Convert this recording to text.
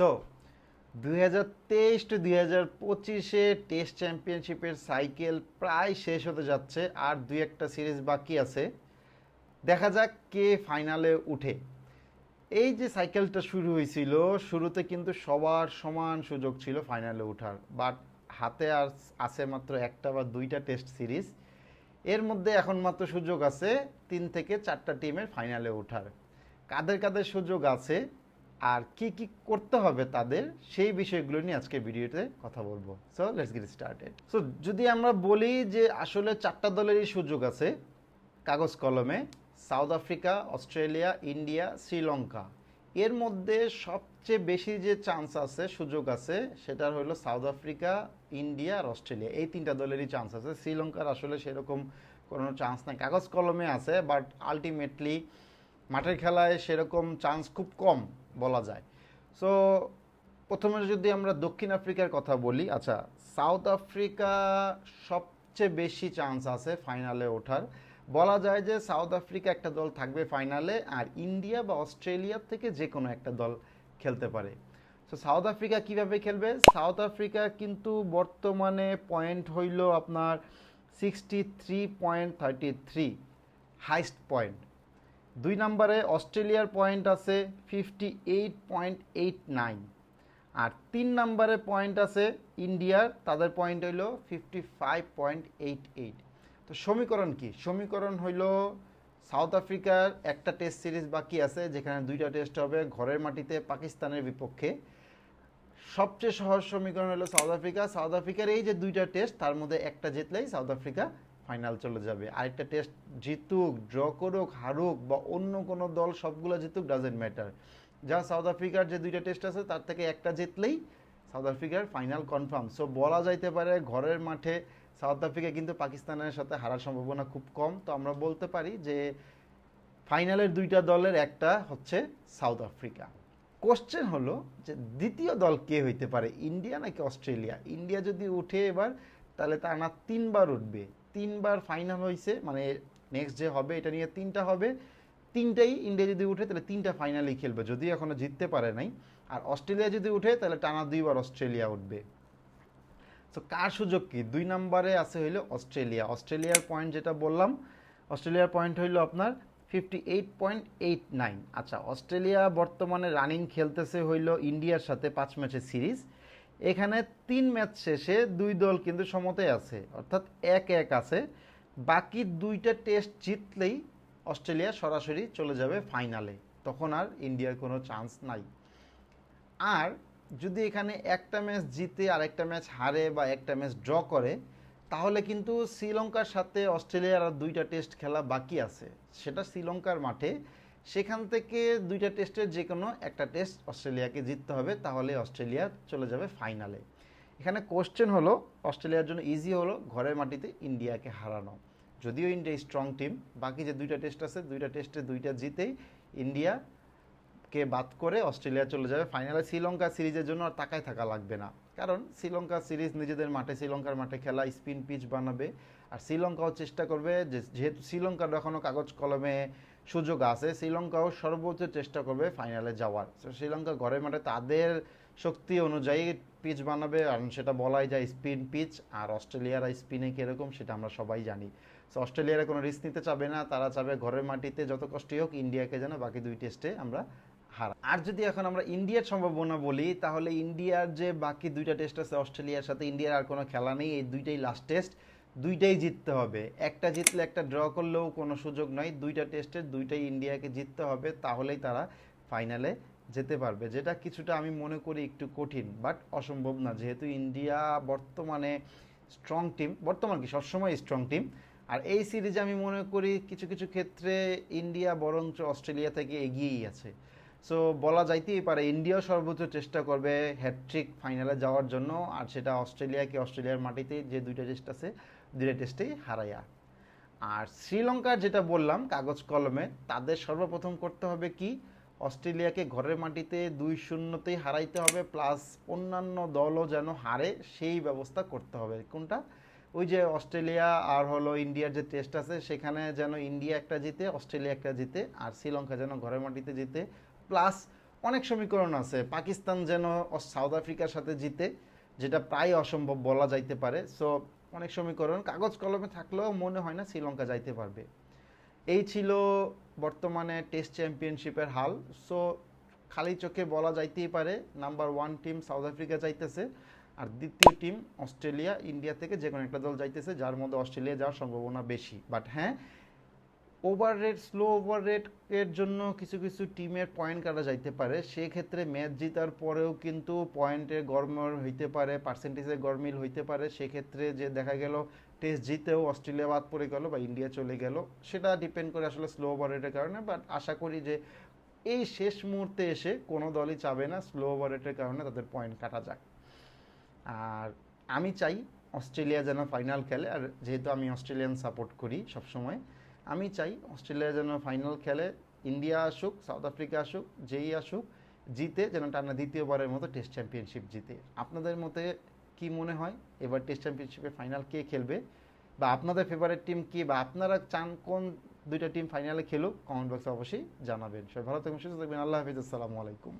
So দুই হাজার তেইশ টু দুই হাজার পঁচিশে টেস্ট চ্যাম্পিয়নশিপের সাইকেল প্রায় শেষ হতে যাচ্ছে, আর দুই একটা সিরিজ বাকি আছে। দেখা যাক কে ফাইনালে উঠে। এই যে সাইকেলটা শুরু হয়েছিল, শুরুতে কিন্তু সবার সমান সুযোগ ছিল ফাইনালে ওঠার বাট হাতে আর আছে মাত্র একটা বা দুইটা টেস্ট সিরিজ এর মধ্যে এখন মাত্র সুযোগ আছে, তিন থেকে চারটা টিমের ফাইনালে ওঠার কাদের কাদের সুযোগ আছে? আর কি কি করতে হবে তাদের, সেই বিষয়গুলো নিয়ে আজকে ভিডিওতে কথা বলব। So let's get started so যদি আমরা বলি যে আসলে চারটা দলেরই সুযোগ আছে, কাগজ কলমে, South Africa, Australia, India, Sri Lanka, এর মধ্যে সবচেয়ে বেশি যে চান্স আছে, সুযোগ আছে সেটা হলো সাউথ আফ্রিকা, ইন্ডিয়া আর অস্ট্রেলিয়া। এই তিনটা দলেরই চান্স আছে। শ্রীলঙ্কার আসলে সেরকম কোনো চান্স নাই। কাগজ কলমে আছে বাট আলটিমেটলি মাঠের খেলায় সেরকম চান্স খুব কম। বলা যায়। সো প্রথমে যদি আমরা দক্ষিণ আফ্রিকার কথা বলি আচ্ছা সাউথ আফ্রিকা সবচেয়ে বেশি চান্স আছে ফাইনালে ওঠার। বলা যায় যে সাউথ আফ্রিকা একটা দল থাকবে ফাইনালে আর ইন্ডিয়া বা অস্ট্রেলিয়ার থেকে যে কোনো একটা দল খেলতে পারে। তো সাউথ আফ্রিকা কীভাবে খেলবে? সাউথ আফ্রিকা কিন্তু বর্তমানে পয়েন্ট হইল আপনার sixty three point thirty three highest point দুই নম্বরে অস্ট্রেলিয়ার পয়েন্ট আছে fifty eight point eight nine আর তিন নম্বরে পয়েন্ট আছে ইন্ডিয়ার, তাদের পয়েন্ট হইল fifty five point eight eight তো সমীকরণ কি? সমীকরণ হইল সাউথ আফ্রিকার একটা টেস্ট সিরিজ বাকি আছে, যেখানে দুইটা টেস্ট হবে ঘরের মাটিতে পাকিস্তানের বিপক্ষে। সবচেয়ে সহজ সমীকরণ হলো সাউথ আফ্রিকা। সাউথ আফ্রিকার এই যে দুইটা টেস্ট, তার মধ্যে একটা জিতলেই সাউথ আফ্রিকা ফাইনাল চলে যাবে। আরেকটা টেস্ট জিতুক ড্র করুক, হারুক বা অন্য কোনো দল সবগুলো জিতুক ডাজেন্ট ম্যাটার যা সাউথ আফ্রিকার যে দুইটা টেস্ট আছে, তার থেকে একটা জিতলেই সাউথ আফ্রিকার ফাইনাল কনফার্ম সো বলা যাইতে পারে ঘরের মাঠে সাউথ আফ্রিকা কিন্তু পাকিস্তানের সাথে হারার সম্ভাবনা খুব কম। তো আমরা বলতে পারি যে ফাইনালের দুইটা দলের একটা হচ্ছে সাউথ আফ্রিকা কোশ্চেন হলো যে দ্বিতীয় দল কে হইতে পারে, ইন্ডিয়া নাকি অস্ট্রেলিয়া? ইন্ডিয়া যদি উঠে এবার তাহলে তার না তিনবার উঠবে। তিনবার ফাইনাল হয়েছে মানে নেক্সট যে হবে, এটা নিয়ে তিনটা হবে। তিনটাই ইন্ডিয়া যদি উঠে, তাহলে তিনটা ফাইনালেই খেলবে, যদি এখনও জিততে পারে নাই। আর অস্ট্রেলিয়া যদি উঠে, তাহলে টানা দুইবার অস্ট্রেলিয়া উঠবে। তো কার সুযোগ কি? দুই নম্বরে আছে হইল অস্ট্রেলিয়া। অস্ট্রেলিয়ার পয়েন্ট যেটা বললাম, অস্ট্রেলিয়ার পয়েন্ট হইল আপনার fifty eight point eight nine আচ্ছা অস্ট্রেলিয়া বর্তমানে রানিং খেলতেছে হইল ইন্ডিয়ার সাথে পাঁচ ম্যাচের সিরিজ এখানে তিন ম্যাচ শেষে দুই দল কিন্তু সমতে আছে, অর্থাৎ এক এক আছে। বাকি দুইটা টেস্ট জিতলেই অস্ট্রেলিয়া সরাসরি চলে যাবে ফাইনালে, তখন আর ইন্ডিয়ার কোনো চান্স নাই। আর যদি এখানে একটা ম্যাচ জিতে আর একটা ম্যাচ হারে বা একটা ম্যাচ ড্র করে, তাহলে কিন্তু শ্রীলঙ্কার সাথে অস্ট্রেলিয়ার আর দুইটা টেস্ট খেলা বাকি আছে। সেটা শ্রীলঙ্কার মাঠে সেখান থেকে দুইটা টেস্টের যে কোনো একটা টেস্ট অস্ট্রেলিয়াকে জিততে হবে, তাহলে অস্ট্রেলিয়া চলে যাবে ফাইনালে। এখানে কোশ্চেন হলো, অস্ট্রেলিয়ার জন্য ইজি হলো, ঘরের মাটিতে ইন্ডিয়াকে হারানো। যদিও ইন্ডিয়া স্ট্রং টিম বাকি যে দুইটা টেস্ট আছে, দুইটা টেস্টে দুইটা জিতেই ইন্ডিয়া কে বাদ করে অস্ট্রেলিয়া চলে যাবে ফাইনালে। শ্রীলঙ্কা সিরিজের জন্য আর তাকায় থাকা লাগবে না। কারণ শ্রীলঙ্কা সিরিজ নিজেদের মাঠে, শ্রীলঙ্কার মাঠে খেলা স্পিন পিচ বানাবে। আর শ্রীলঙ্কাও চেষ্টা করবে যে, যেহেতু শ্রীলঙ্কার এখনও কাগজ কলমে সুযোগ আছে। শ্রীলঙ্কাও সর্বোচ্চ চেষ্টা করবে ফাইনালে যাওয়ার। তো শ্রীলঙ্কা ঘরের মাঠে তাদের শক্তি অনুযায়ী পিচ বানাবে আর সেটা বলাই যায় স্পিন পিচ, আর অস্ট্রেলিয়ার স্পিনে কীরকম সেটা আমরা সবাই জানি। তো অস্ট্রেলিয়ারা কোনো রিস্ক নিতে চাবে না, তারা চাবে ঘরের মাটিতে যত কষ্টই হোক ইন্ডিয়াকে যেন বাকি দুই টেস্টে আমরা হারা আর যদি এখন আমরা ইন্ডিয়ার সম্ভাবনা বলি, তাহলে ইন্ডিয়ার যে বাকি দুইটা টেস্ট আছে, অস্ট্রেলিয়ার সাথে ইন্ডিয়ার আর কোনো খেলা নেই, এই দুইটাই লাস্ট টেস্ট দুইটাই জিততে হবে। একটা জিতলে একটা ড্র করলেও কোনো সুযোগ নয় দুইটা টেস্টের দুইটাই ইন্ডিয়াকে জিততে হবে, তাহলেই তারা ফাইনালে যেতে পারবে। যেটা কিছুটা আমি মনে করি একটু কঠিন বাট অসম্ভব না। যেহেতু ইন্ডিয়া বর্তমানে স্ট্রং টিম বর্তমান কি? সবসময় স্ট্রং টিম আর এই সিরিজে আমি মনে করি কিছু কিছু ক্ষেত্রে ইন্ডিয়া বরঞ্চ অস্ট্রেলিয়া থেকে এগিয়েই আছে। সো বলা যাইতেই পারে ইন্ডিয়াও সর্বোচ্চ চেষ্টা করবে হ্যাট্রিক ফাইনালে যাওয়ার জন্য। আর সেটা অস্ট্রেলিয়াকে অস্ট্রেলিয়ার মাটিতে যে দুইটা টেস্ট আছে দুইটা টেস্টেই হারাইয়া। আর শ্রীলঙ্কার যেটা বললাম, কাগজ কলমে, তাদের সর্বপ্রথম করতে হবে কি? অস্ট্রেলিয়াকে ঘরের মাটিতে দুই শূন্যতেই হারাইতে হবে, প্লাস অন্যান্য দলও যেন হারে, সেই ব্যবস্থা করতে হবে। কোনটা? ওই যে অস্ট্রেলিয়া আর হলো ইন্ডিয়ার যে টেস্ট আছে, সেখানে যেন ইন্ডিয়া একটা জিতে, অস্ট্রেলিয়া একটা জিতে, আর শ্রীলঙ্কা যেন ঘরের মাটিতে জিতে। প্লাস অনেক সমীকরণ আছে, পাকিস্তান যেন সাউথ আফ্রিকার সাথে জিতে, যেটা প্রায় অসম্ভব বলা যাইতে পারে। সো অনেক সমীকরণ কাগজ কলমে থাকলেও মনে হয় না শ্রীলঙ্কা যাইতে পারবে। এই ছিল বর্তমানে টেস্ট চ্যাম্পিয়নশিপের হাল। সো, খালি চোখে বলা যাইতেই পারে, number one team South Africa যাইতেছে আর দ্বিতীয় টিম অস্ট্রেলিয়া, ইন্ডিয়া থেকে যে কোনো একটা দল যাইতেছে, যার মধ্যে অস্ট্রেলিয়া যাওয়ার সম্ভাবনা বেশি। বাট হ্যাঁ over rate slow over rate এর জন্য কিছু কিছু টিমের পয়েন্ট কাটা যাইতে পারে। সেক্ষেত্রে ম্যাচ জেতার পরেও কিন্তু পয়েন্টের গরমিল হইতে পারে পার্সেন্টেজের গরমিল হইতে পারে। সেক্ষেত্রে যে দেখা গেল টেস্ট জিতেও অস্ট্রেলিয়া বাদ পড়ে গেল বা ইন্ডিয়া চলে গেল, সেটা ডিপেন্ড করে আসলে স্লো ওভার রেটের কারণে। বাট আশা করি যে এই শেষ মুহূর্তে এসে কোনো দলই চাবে না স্লো ওভার রেটের কারণে তাদের পয়েন্ট কাটা যাক। আর আমি চাই অস্ট্রেলিয়া যেন ফাইনাল খেলে। আর যেহেতু আমি অস্ট্রেলিয়ান সাপোর্ট করি সবসময় আমি চাই অস্ট্রেলিয়া যেন ফাইনাল খেলে ইন্ডিয়া আসুক সাউথ আফ্রিকা আসুক যেই আসুক, জিতে যেন টানা দ্বিতীয়বারের মতো টেস্ট চ্যাম্পিয়নশিপ জিতে। আপনাদের মতে কি মনে হয়? এবার টেস্ট চ্যাম্পিয়নশিপের ফাইনাল কে খেলবে? বা আপনাদের ফেভারিট টিম কি? বা আপনারা চান কোন দুইটা টিম ফাইনালে খেলুক? কমেন্ট বক্সে অবশ্যই জানাবেন। সবাই ভালো থাকবেন, সুস্থ থাকবেন। আল্লাহ হাফিজ। আসসালামু আলাইকুম।